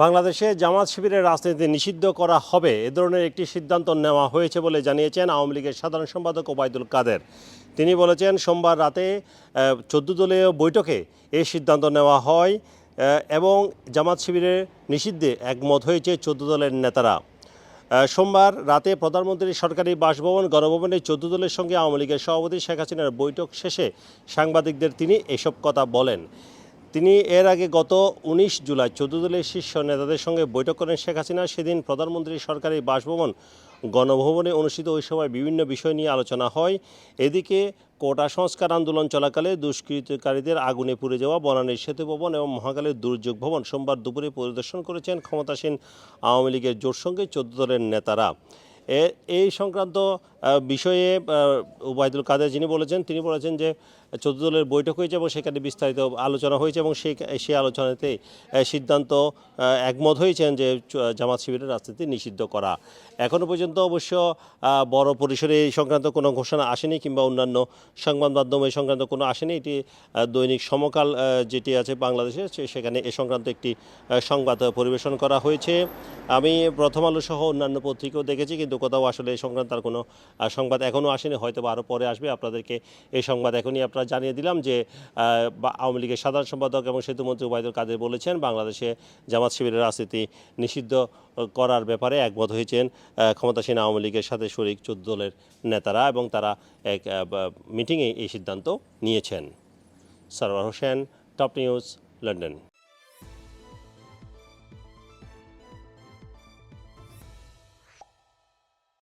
বাংলাদেশে জামাত শিবিরের রাজনীতি নিষিদ্ধ করা হবে। এ ধরনের একটি সিদ্ধান্ত নেওয়া হয়েছে বলে জানিয়েছেন আওয়ামী লীগের সাধারণ সম্পাদক ওবায়দুল কাদের। তিনি বলেছেন, সোমবার রাতে চোদ্দ দলীয় বৈঠকে এই সিদ্ধান্ত নেওয়া হয় এবং জামাত শিবিরের নিষিদ্ধে একমত হয়েছে চোদ্দ দলের নেতারা। সোমবার রাতে প্রধানমন্ত্রীর সরকারি বাসভবন, গণভবনে চোদ্দ দলের সঙ্গে আওয়ামী লীগের সভাপতি শেখ হাসিনার বৈঠক শেষে সাংবাদিকদের তিনি এসব কথা বলেন। তিনি এর আগে গত উনিশ জুলাই চোদ্দ দলের শীর্ষ নেতাদের সঙ্গে বৈঠক করেন শেখ হাসিনা। সেদিন প্রধানমন্ত্রীর সরকারি বাসভবন গণভবনে অনুষ্ঠিত ওই সময় বিভিন্ন বিষয় নিয়ে আলোচনা হয়। এদিকে কোটা সংস্কার আন্দোলন চলাকালে দুষ্কৃতকারীদের আগুনে পুড়ে যাওয়া বনানীর সেতু ভবন এবং মহাকালের দুর্যোগ ভবন সোমবার দুপুরে পরিদর্শন করেছেন ক্ষমতাসীন আওয়ামী লীগের জোট সঙ্গে চোদ্দ দলের নেতারা। এই সংক্রান্ত বিষয়ে ওবায়দুল কাদের যিনি বলেছেন, তিনি বলেছেন যে চোদ্দ দলের বৈঠক হয়েছে এবং সেখানে বিস্তারিত আলোচনা হয়েছে এবং সেই সেই আলোচনাতে সিদ্ধান্ত একমত হয়েছেন যে জামাত শিবিরের রাজনীতি নিষিদ্ধ করা। এখনও পর্যন্ত অবশ্য বড় পরিসরে এই সংক্রান্ত কোনো ঘোষণা আসেনি কিংবা অন্যান্য সংবাদ মাধ্যম এই সংক্রান্ত কোনো আসেনি। এটি দৈনিক সমকাল যেটি আছে বাংলাদেশে সেখানে এ সংক্রান্ত একটি সংবাদ পরিবেশন করা হয়েছে। আমি প্রথম আলো সহ অন্যান্য পত্রিকাও দেখেছি, কিন্তু কোথাও আসলে এই সংক্রান্ত আর কোনো সংবাদ এখনও আসেনি। হয়তো আরও পরে আসবে। আপনাদেরকে এই সংবাদ এখনই আপনারা জানিয়ে দিলাম যে আওয়ামী লীগের সাধারণ সম্পাদক এবং সেতুমন্ত্রী ওবায়দুল কাদের বলেছেন, বাংলাদেশে জামাত শিবিরের রাজনীতি নিষিদ্ধ করার ব্যাপারে একমত হয়েছেন ক্ষমতাসীন আওয়ামী লীগের সাথে শরিক চোদ্দ দলের নেতারা এবং তারা এক মিটিংয়ে এই সিদ্ধান্ত নিয়েছেন। Sarwar Hossain, top news, London.